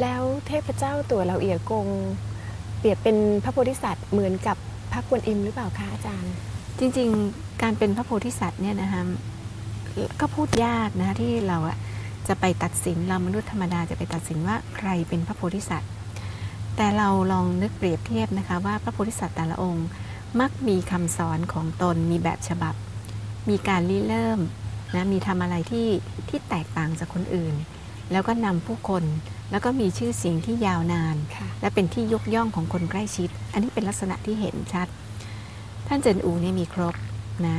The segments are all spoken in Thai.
แล้วเทพเจ้าตัวเหล่าเอียกง เปรียบเป็นพระโพธิสัตว์เหมือนกับพระกวนอิมหรือเปล่าคะอาจารย์ จริงๆ การเป็นพระโพธิสัตว์เนี่ยนะคะก็พูดยากนะที่เราอะจะไปตัดสินเรามนุษย์ธรรมดาจะไปตัดสินว่าใครเป็นพระโพธิสัตว์ แต่เราลองนึกเปรียบเทียบนะคะว่าพระโพธิสัตว์แต่ละองค์ มักมีคำสอนของตนมีแบบฉบับ มีการริเริ่มนะมีทำอะไรที่ที่แตกต่างจากคนอื่น แล้วก็นำผู้คน แล้วก็มีชื่อเสียงที่ยาวนานค่ะและเป็นที่ยกย่องของคนใกล้ชิด อันนี้เป็นลักษณะที่เห็นชัด ท่านเจินอูเนี่ยมีครบนะ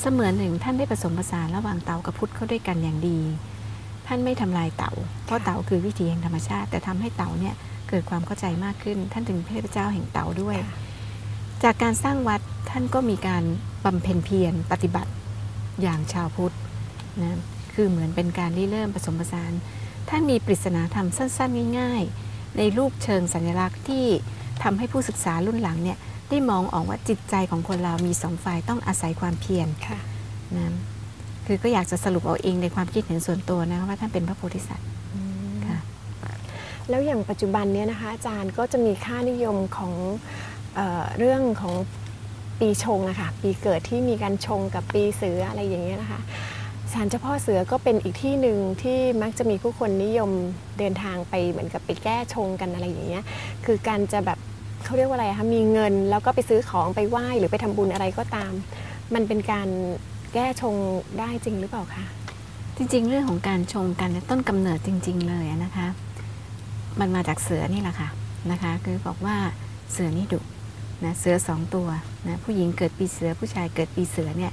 เสมือนหนึ่งท่านได้ผสมผสานระหว่างเต่ากับพุทธเข้าด้วยกันอย่างดี ท่านไม่ทำลายเต่า เพราะเต่าคือวิถีแห่งธรรมชาติ แต่ทำให้เต่าเนี่ยเกิดความเข้าใจมากขึ้น ท่านถึงเทพเจ้าแห่งเต่าด้วยค่ะจากการสร้างวัดท่านก็มีการบำเพ็ญเพียรปฏิบัติอย่างชาวพุทธนะคือเหมือนเป็นการริเริ่มผสมผสาน ท่านมีปริศนาธรรมสั้นๆ ง่ายๆ ในรูปเชิงสัญลักษณ์ที่ทำให้ผู้ศึกษารุ่นหลังเนี่ยได้มองออกว่าจิตใจของคนเรามีสองฝ่ายต้องอาศัยความเพียรค่ะนะคือก็อยากจะสรุปเอาเองในความคิดเห็นส่วนตัวนะว่าท่านเป็นพระโพธิสัตว์ค่ะแล้วอย่างปัจจุบันเนี้ยนะคะอาจารย์ก็จะมีค่านิยมของเออเรื่องของปีชงอะค่ะปีเกิดที่มีการชงกับปีเสืออะไรอย่างเงี้ยนะคะ ศาลเจ้าพ่อเสือก็เป็นอีกที่หนึ่งที่มักจะมีผู้คนนิยมเดินทางไปเหมือนกับไปแก้ชงกันอะไรอย่างเงี้ย คือการจะแบบเขาเรียกว่าอะไรคะมีเงินแล้วก็ไปซื้อของไปไหว้หรือไปทำบุญอะไรก็ตาม มันเป็นการแก้ชงได้จริงหรือเปล่าคะ จริงๆ เรื่องของการชงกันเนี่ยต้นกำเนิดจริง ๆ เลยนะคะ มันมาจากเสือนี่แหละค่ะนะคะ คือบอกว่าเสือนี่ดุนะเสือสองตัวนะผู้หญิงเกิดปีเสือผู้ชายเกิดปีเสือเนี่ย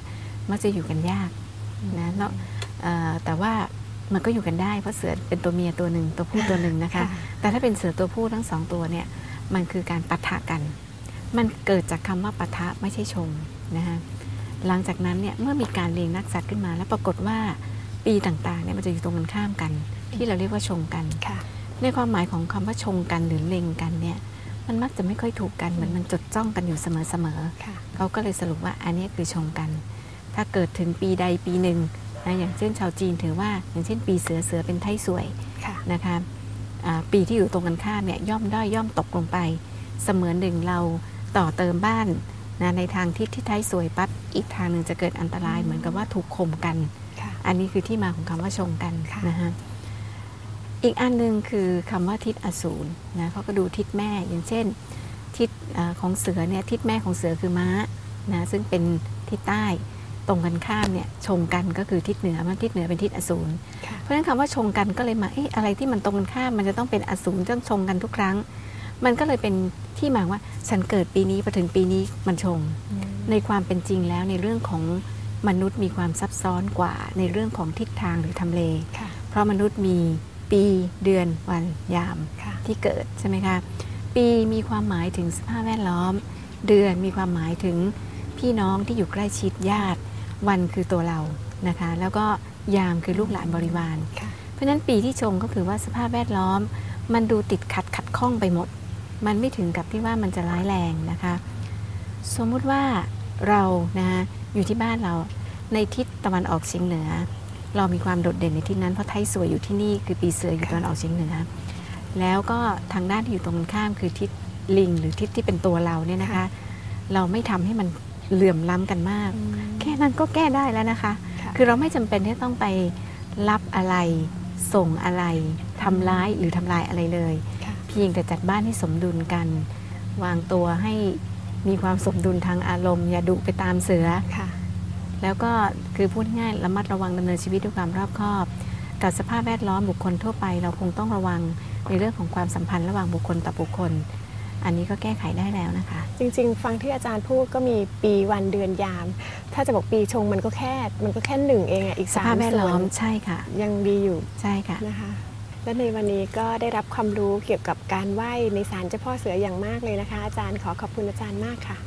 มักจะอยู่กันยาก นะแล้วเอ่อแต่ว่ามันก็อยู่กันได้เพราะเสือเป็นตัวเมียตัวหนึ่งตัวผู้ตัวหนึ่งนะคะ แต่ถ้าเป็นเสือตัวผู้ทั้งสองตัวเนี่ยมันคือการปะทะกัน มันเกิดจากคำว่าปะทะไม่ใช่ชงนะคะหลังจากนั้นเนี่ยเมื่อมีการเลี้ยงนักสัตว์ขึ้นมา แล้วปรากฏว่าปีต่างๆเนี่ยมันจะอยู่ตรงกันข้ามกัน ที่เราเรียกว่าชงกันค่ะในความหมายของคำว่าชงกันหรือเล็งกันเนี่ยมันมักจะไม่ค่อยถูกกันเหมือนมันจดจ้องกันอยู่เสมอค่ะๆเขาก็เลยสรุปว่าอันนี้คือชงกัน ถ้าเกิดถึงปีใดปีหนึ่งนะอย่างเช่นชาวจีนถือว่า อย่างเช่น ปีเสือเสือเป็นไทสวยค่ะนะคะอ่าปีที่อยู่ตรงกันข้ามเนี่ยย่อมด้อยย่อมตกลงไป เสมือนหนึ่งเราต่อเติมบ้านนะในทางทิศที่ไทยสวยปั๊บอีกทางหนึ่งจะเกิดอันตรายเหมือนกับว่าถูกข่มกันค่ะอันนี้คือที่มาของคำว่าชงกันค่ะนะฮะอีกอันหนึ่งคือคำว่าทิศอสูรนะเขาก็ดูทิศแม่อย่างเช่น ทิศเอ่อของเสือเนี่ยทิศแม่ของเสือคือม้านะซึ่งเป็นทิศใต้ ตรงกันข้ามเนี่ยชงกันก็คือทิศเหนือมันทิศเหนือเป็นทิศอสูรค่ะเพราะฉะนั้นคำว่าชงกันก็เลยมาเอ๊ะอะไรที่มันตรงกันข้ามมันจะต้องเป็นอสูรต้องชงกันทุกครั้ง มันก็เลยเป็นที่มาว่าฉันเกิดปีนี้พอถึงปีนี้มันชง ในความเป็นจริงแล้วในเรื่องของมนุษย์มีความซับซ้อนกว่าในเรื่องของทิศทางหรือทำเลค่ะเพราะมนุษย์มีปีเดือนวันยามค่ะที่เกิดใช่ไหมคะปีมีความหมายถึงสภาพแวดล้อม เดือนมีความหมายถึงพี่น้องที่อยู่ใกล้ชิดญาติ วันคือตัวเรานะคะ แล้วก็ยามคือลูกหลานบริวารค่ะเพราะฉะนั้นปีที่ชงก็คือว่าสภาพแวดล้อม มันดูติดขัดขัดข้องไปหมด มันไม่ถึงกับที่ว่ามันจะร้ายแรงนะคะ สมมุติว่าเรานะคะอยู่ที่บ้านเราในทิศตะวันออกเฉียงเหนือ เรามีความโดดเด่นในที่นั้นเพราะไทยสวยอยู่ที่นี่คือปีเสืออยู่ตะวันออกเฉียงเหนือ แล้วก็ทางด้านที่อยู่ตรงกันข้ามคือทิศลิงหรือทิศที่เป็นตัวเราเนี่ยนะคะค่ะเราไม่ทำให้มัน เหลื่อมล้ำกันมาก แค่นั้นก็แก้ได้แล้วนะคะค่ะคือเราไม่จำเป็นที่ต้องไปรับอะไรส่งอะไรทำร้ายหรือทำลายอะไรเลยค่ะเพียงแต่จัดบ้านให้สมดุลกัน วางตัวให้มีความสมดุลทางอารมณ์ อย่าดุไปตามเสือค่ะแล้วก็คือพูดง่ายระมัดระวังดำเนินชีวิตด้วยความรอบคอบ กับสภาพแวดล้อมบุคคลทั่วไป เราคงต้องระวังในเรื่องของความสัมพันธ์ระหว่างบุคคลต่อบุคคล อันนี้ก็แก้ไขได้แล้วนะคะ จริง ๆ ฟังที่อาจารย์พูดก็มีปีวันเดือนยาม ถ้าจะบอกปีชงมันก็แค่มันก็แค่หนึ่งเองอะอีกสภาพแวดล้อมส่นใช่ค่ะ ยังดีอยู่ใช่ค่ะนะคะ และในวันนี้ก็ได้รับความรู้เกี่ยวกับการไหว้ในศาลเจ้าพ่อเสืออย่างมากเลยนะคะ อาจารย์ขอขอบคุณอาจารย์มากค่ะ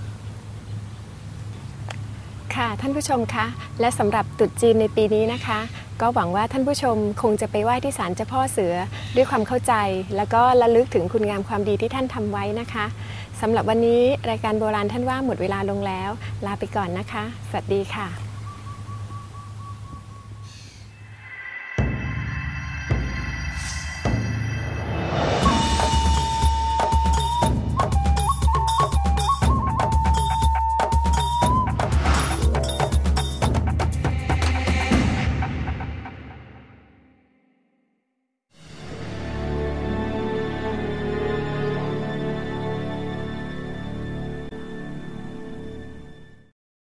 ค่ะท่านผู้ชมคะและสำหรับตรุษจีนในปีนี้นะคะ ก็หวังว่าท่านผู้ชมคงจะไปไหว้ที่ศาลเจ้าพ่อเสือด้วยความเข้าใจ แล้วก็ระลึกถึงคุณงามความดีที่ท่านทำไว้นะคะสำหรับวันนี้รายการโบราณท่านว่าหมดเวลาลงแล้ว ลาไปก่อนนะคะ สวัสดีค่ะ